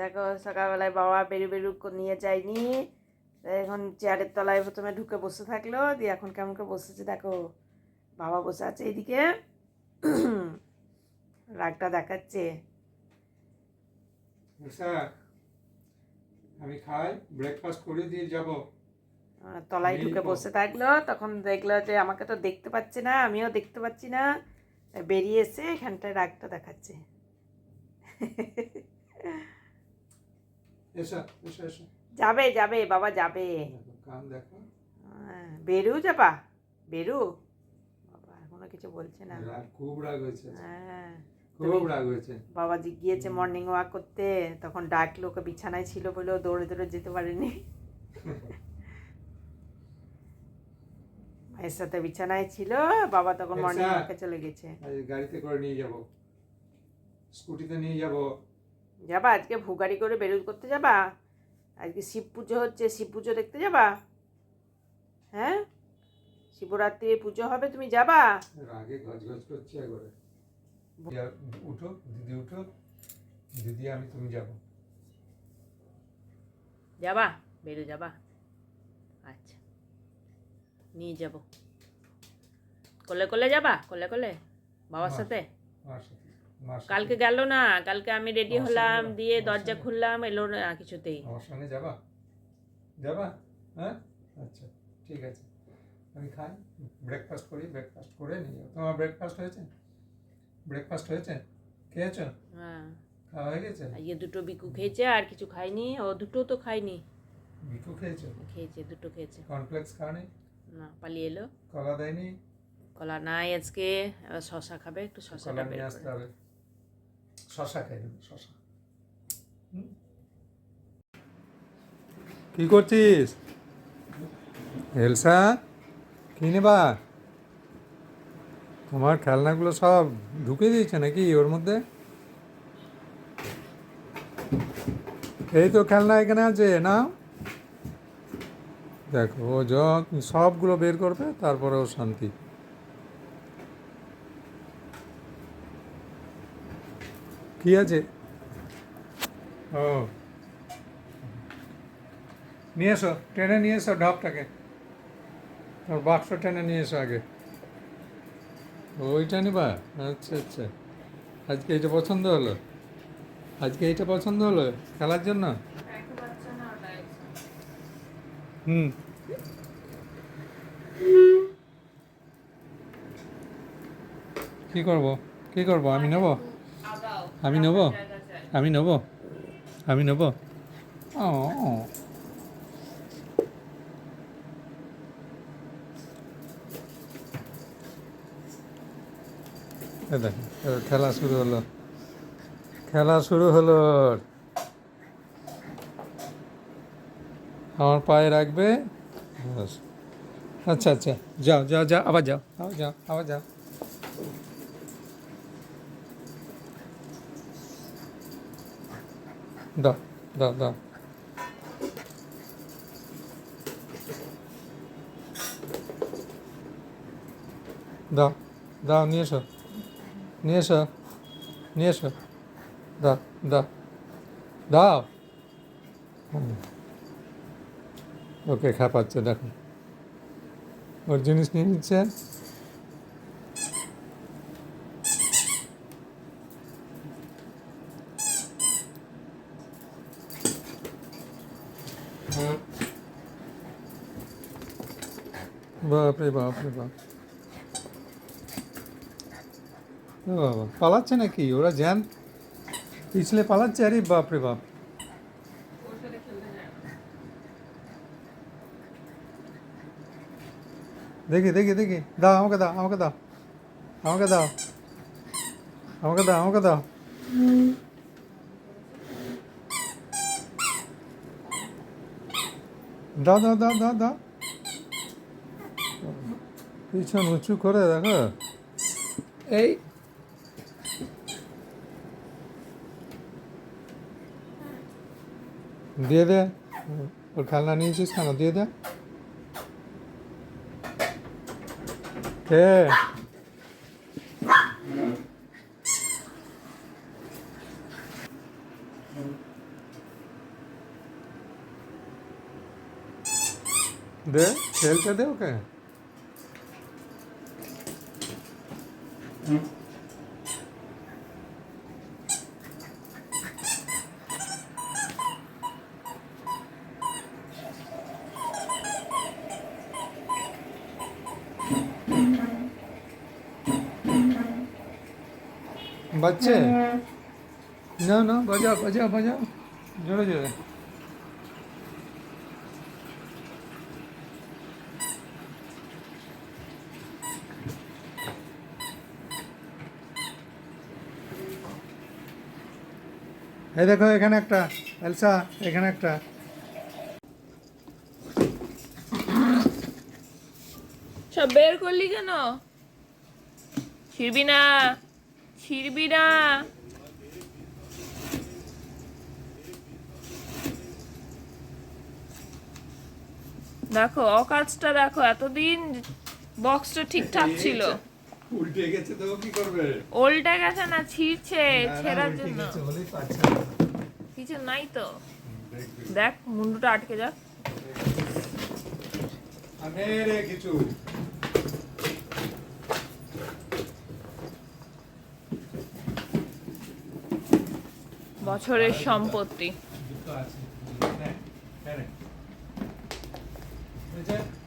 দেখো সকালবেলায় বাবা বেরু বেরু নিয়ে যায়নি। এখন চেয়ারের তলায় প্রথমে ঢুকে বসে থাকল দিয়ে এখন কেমন করে বসেছে দেখো। বাবা বসে আছে এইদিকে। রাগটা দেখাচ্ছে। আমি খাই ব্রেকফাস্ট করে দিয়ে যাব। তলায় ঢুকে বসে থাকল তখন দেখল যে আমাকে তো দেখতে পাচ্ছে না আমিও দেখতে পাচ্ছি না। বেরিয়ে এসে এখানটায় রাগটা দেখাচ্ছে। যাবে যাবে বাবা যাবে। হ্যাঁ, বেরু যাবা বেরু। বাবা এখনও কিছু বলছে না। খুব রাগ হয়েছে হ্যাঁ খুব রাগ হয়েছে। বাবাজি গিয়েছে মর্নিং ওয়াক করতে তখন ডাকলো ওকে বিছানায় ছিল বলেও দৌড়ে দৌড়ে যেতে পারেনি। মায়ের সাথে বিছানায় ছিল বাবা তখন। মর্নিং ওয়াকে চলে গেছে। গাড়িতে করে নিয়ে যাব। স্কুটিতে নিয়ে যাব। যাবা? আজকে ভুগাড়ি করে বেরোজ করতে যাবা? আজকে শিব পুজো হচ্ছে শিব পুজো দেখতে যাবা? হ্যাঁ? শিবরাত্রির পুজো হবে তুমি যাবা? রাগে গজ গজ করছে একবারে। উঠো দিদি উঠো। দিদি আমি তুমি যাব। যাবা? বেরো যাবা? আচ্ছা। নিয়ে যাব। কোলে কোলে যাবা? কোলে কোলে? বাবার সাথে? মার সাথে। কালকে গেল না কালকে আমি রেডি হলাম দিয়ে দরজা খুললাম এলো না কিছুতেই। আমার সঙ্গে যাবা? যাবা? হ্যাঁ? আচ্ছা ঠিক আছে। আমি খাই ব্রেকফাস্ট করি ব্রেকফাস্ট করে নিয়ে তোমার ব্রেকফাস্ট হয়েছে? ব্রেকফাস্ট হয়েছে? খেয়েছো? হ্যাঁ। খাওয়া হয়ে গেছে? আজকে দুটো বিকু খেয়েছে আর কিছু খাইনি ও দুটো তো খাইনি মিঠু খেয়েছো? খেয়েছে দুটো খেয়েছে। কর্নফ্লেক্স খাওয়ানি? না পালিয়ে এলো। কলা দেয়নি? কলা নাই আজকে শশা খাবে একটু শশাটা কলা বের করে হবে। শশা খাই শশা। কি করছিস? এলসা, কি নেবা? তোমার খেলনাগুলো সব ঢুকে দিয়েছে নাকি ওর মধ্যে? এই তো খেলনা এখানে আছে না দেখো, ও সবগুলো বের করবে, তারপরে ও শান্তি। কি আছে। ও। নিয়ে এসো, টেনে নিয়ে এসো ঢপটাকে। তোর বাক্স টেনে নিয়ে এসো আগে। ওইটা নিবা? আচ্ছা আচ্ছা। আজকে এইটা পছন্দ হলো? আজকে এইটা পছন্দ হলো খেলার জন্য? হুম। কি করব? কি করব? আমি নেব? আমি নেব? আমি নেব? আমি নেব? ও খেলা শুরু হলো। খেলা শুরু হলো। আমার পায়ে রাখবে? আচ্ছা আচ্ছা। যাও যাও যাও আবার যাও। আবার যাও আবার যাও। দাও নিয়ে এসো নিয়ে এসো নিয়ে এসো দাও দাও দাও হুম। ওকে খাপাচ্ছে দেখো ওর জিনিস নিয়ে নিচ্ছে বাপরে বাপরে, বাপ। বাবা, পালাচ্ছে নাকি? ওরা জ্যান পিছলে পালাচ্ছে? আরে বাপরে, বাপ। দেখি দেখি দেখি। দাও, আমাকে দাও আমাকে দাও। আমাকে দাও। আমাকে দাও আমাকে দাও। দাও দাও দাও দাও দাও। পিছন উঁচু করে দেখো এই দিয়ে দে ওর খেলনা নিয়েছিস কেন দিয়ে দে কে দে খেলতে দে ওকে 응? 맞지? 음. 응. 나나 맞아 맞아 맞아 열어줘. এই দেখো, এখানে একটা, এলসা, এখানে একটা। সব বের করলি কেন? ছিড়বি না ছিড়বি না। দেখো, অকাজটা দেখো, এতদিন বক্সটা ঠিকঠাক ছিল। উল্টে গেছে তো কি করবে? ওল্টে গেছে না ছিঁড়ছে ছেঁড়ার জন্য। কিছু নাই তো। দেখ। মুন্ডুটা আটকে যাক। কিছু। বছরের সম্পত্তি। আছে।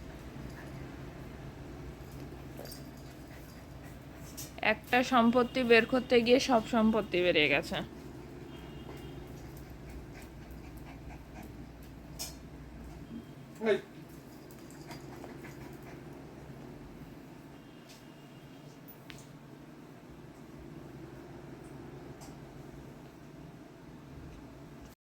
একটা সম্পত্তি বের করতে গিয়ে সব সম্পত্তি বেরিয়ে গেছে Hey.